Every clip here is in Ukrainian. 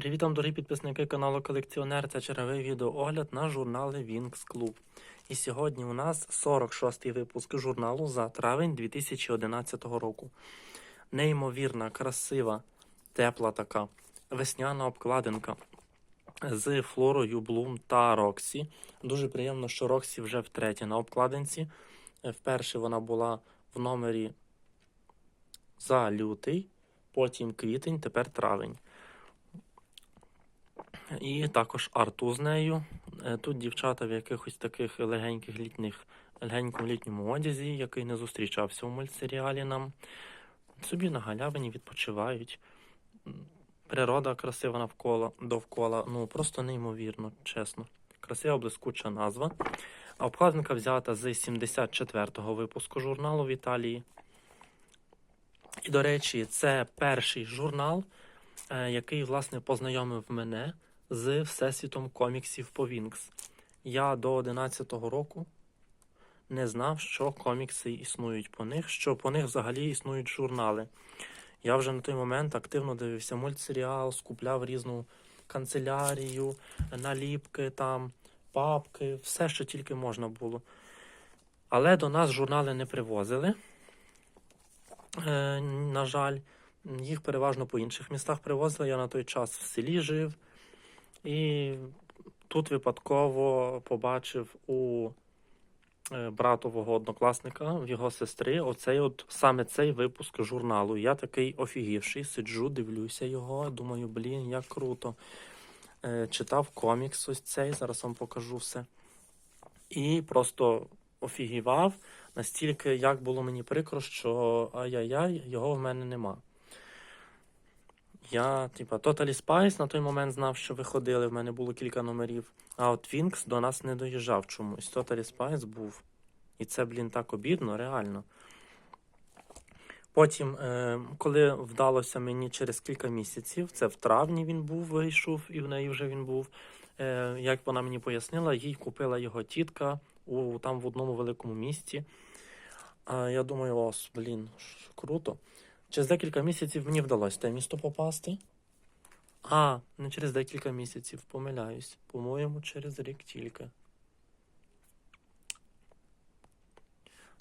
Привіт вам, дорогі підписники каналу Колекціонер. Це черговий відеоогляд на журнали Wings Club. І сьогодні у нас 46-й випуск журналу за травень 2011 року. Неймовірна, красива, тепла така весняна обкладинка з Флорою Блум та Роксі. Дуже приємно, що Роксі вже втретє на обкладинці. Вперше вона була в номері за лютий, потім квітень, тепер травень. І також арту з нею. Е, Тут дівчата в якихось таких легеньких літніх, легенькому літньому одязі, який не зустрічався у мультсеріалі нам. Собі на галявині відпочивають. Природа красива навколо, довкола. Ну просто неймовірно, чесно. Красива блискуча назва. А обкладинка взята з 74-го випуску журналу в Італії. І, до речі, це перший журнал, е, який, власне, познайомив мене з Всесвітом коміксів по Вінкс. Я до 11-го року не знав, що комікси існують по них, що по них взагалі існують журнали. Я вже на той момент активно дивився мультсеріал, скупляв різну канцелярію, наліпки там, папки, все, що тільки можна було. Але до нас журнали не привозили. Е, на жаль, їх переважно по інших містах привозили. Я на той час в селі жив. І тут випадково побачив у е, братового однокласника, в його сестри, оцей от саме цей випуск журналу. Я такий офігівший, сиджу, дивлюся його, думаю, блін, як круто. Е, Читав комікс ось цей, зараз вам покажу все. І просто офігівав настільки, як було мені прикро, що ай-яй-яй, його в мене нема. Я, типа, Totally Spice на той момент знав, що виходили, в мене було кілька номерів. А от Wings до нас не доїжджав чомусь. Totally Spice був. І це, блін, так обідно, реально. Потім, е, коли вдалося мені через кілька місяців, це в травні він був, вийшов, і в неї вже він був. Е, як вона мені пояснила, їй купила його тітка у, там в одному великому місті. А я думаю, ось, блін, круто. Через декілька місяців мені вдалося в те місто попасти. А, не через декілька місяців, помиляюсь. По-моєму, через рік тільки.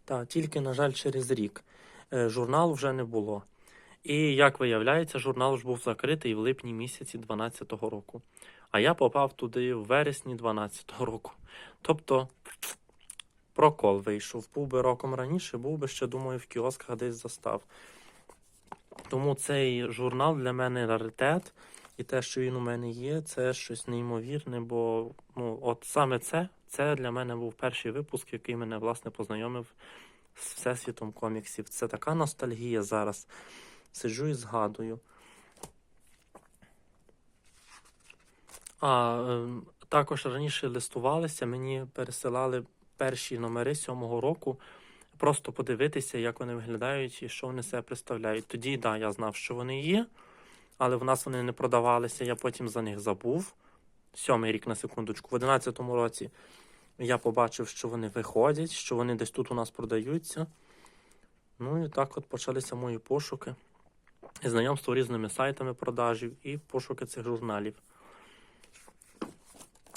Так, тільки, на жаль, через рік. Е, журналу вже не було. І, як виявляється, журнал ж був закритий в липні місяці 12-го року. А я попав туди в вересні 12-го року. Тобто, прокол вийшов. Був би роком раніше, був би ще, думаю, в кіосках десь застав. Тому цей журнал для мене раритет, і те, що він у мене є, це щось неймовірне, бо ну, от саме це, це для мене був перший випуск, який мене власне познайомив з всесвітом коміксів. Це така ностальгія зараз. Сиджу і згадую. А ем, також раніше листувалися, мені пересилали перші номери сьомого року, просто подивитися, як вони виглядають і що вони себе представляють. Тоді, так, да, я знав, що вони є, але в нас вони не продавалися, я потім за них забув. Сьомий рік на секундочку. В 11-му році я побачив, що вони виходять, що вони десь тут у нас продаються. Ну і так от почалися мої пошуки. І знайомство різними сайтами продажів і пошуки цих журналів.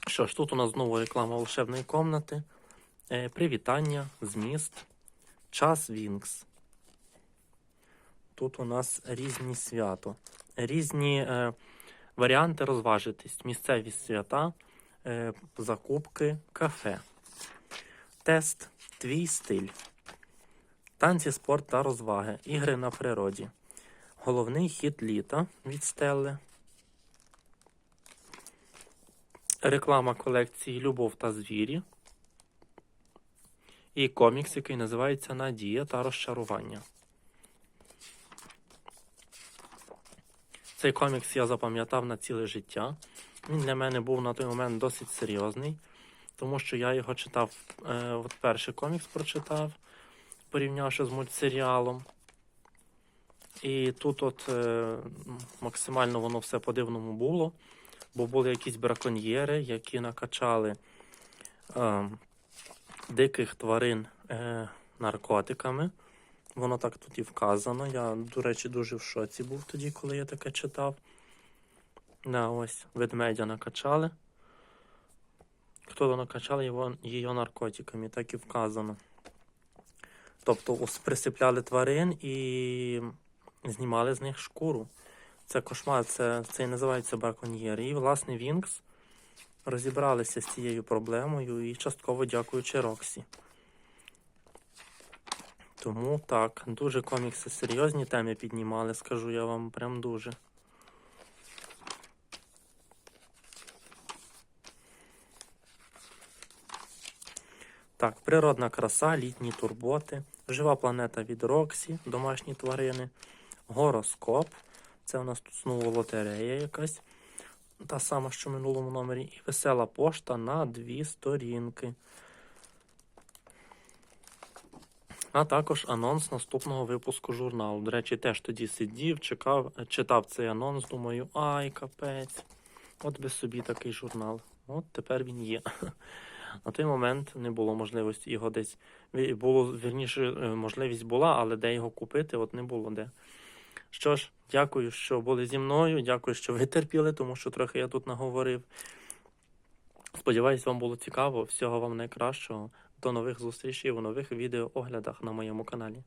Що ж, тут у нас знову реклама волшебної комнати. Е, привітання, зміст, час Вінкс. Тут у нас різні свято, різні е, варіанти розважитись, місцеві свята, е, закупки, кафе. Тест, твій стиль. Танці, спорт та розваги, ігри на природі. Головний хід літа від Стелли. Реклама колекції Любов та звірі. І комікс, який називається Надія та розчарування. Цей комікс я запам'ятав на ціле життя. Він для мене був на той момент досить серйозний, тому що я його читав, е, от перший комікс прочитав, порівнявши з мультсеріалом. І тут от е, максимально воно все по-дивному було, бо були якісь браконьєри, які накачали е, диких тварин е, наркотиками. Воно так тут і вказано. Я, до речі, дуже в шоці був тоді, коли я таке читав. Да, ось ведмедя накачали. Хто накачав його, її наркотиками, так і вказано. Тобто присипляли тварин і знімали з них шкуру. Це кошмар, це, це і називається браконьєри. І, власне, Вінкс розібралися з цією проблемою і частково дякуючи Роксі. Тому так, дуже комікси серйозні теми піднімали, скажу я вам, прям дуже. Так, природна краса, літні турботи, жива планета від Роксі, домашні тварини, гороскоп. Це у нас тут знову лотерея якась, та сама, що в минулому номері, і весела пошта на дві сторінки. А також анонс наступного випуску журналу. До речі, теж тоді сидів, чекав, читав цей анонс, думаю, ай, капець. От би собі такий журнал. От тепер він є. На той момент не було можливості його десь. Було, вірніше, е, можливість була, але де його купити, от не було де. Що ж, дякую, що були зі мною. Дякую, що ви терпіли, тому що трохи я тут наговорив. Сподіваюсь, вам було цікаво. Всього вам найкращого. До нових зустрічей у нових відеооглядах на моєму каналі.